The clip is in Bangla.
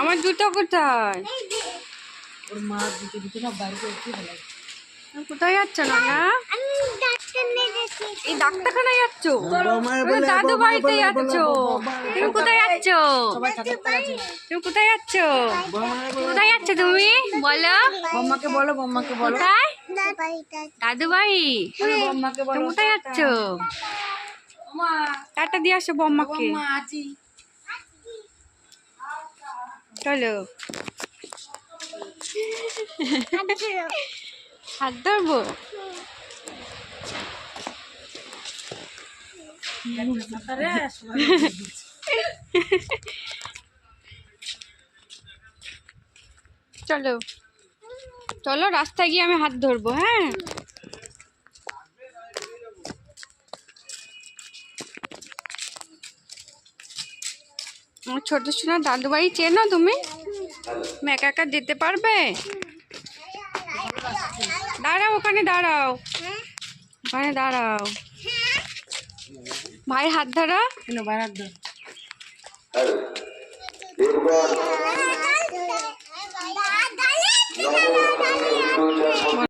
আমার জুতো কোথায়? ওর মা বাইরে ভালো কোথায় যাচ্ছ না না? এই তুমি দাদু বাড়িতে যাচ্ছ? তুমি কোথায় যাচ্ছ? তুমি কোথায় যাচ্ছ? কোথায় যাচ্ছ তুমি? বলো। বম্মাকে বলো বম্মাকে বলো। কোথায়? দাদু বাড়ি কোথায় যাচ্ছ? টাটা দিয়ে আসো বম্মাকে। বম্মা চলো। হাত ধরবো? চলো। চলো রাস্তায় গিয়ে আমি হাত ধরবো হ্যাঁ? ছোট সোনা দাদু বাড়ি চেনো তুমি? একা একা যেতে পারবে? দাঁড়াও, ওখানে দাঁড়াও। ওখানে দাঁড়াও। ভাই, হাত ধরা। ভাই হাত দাও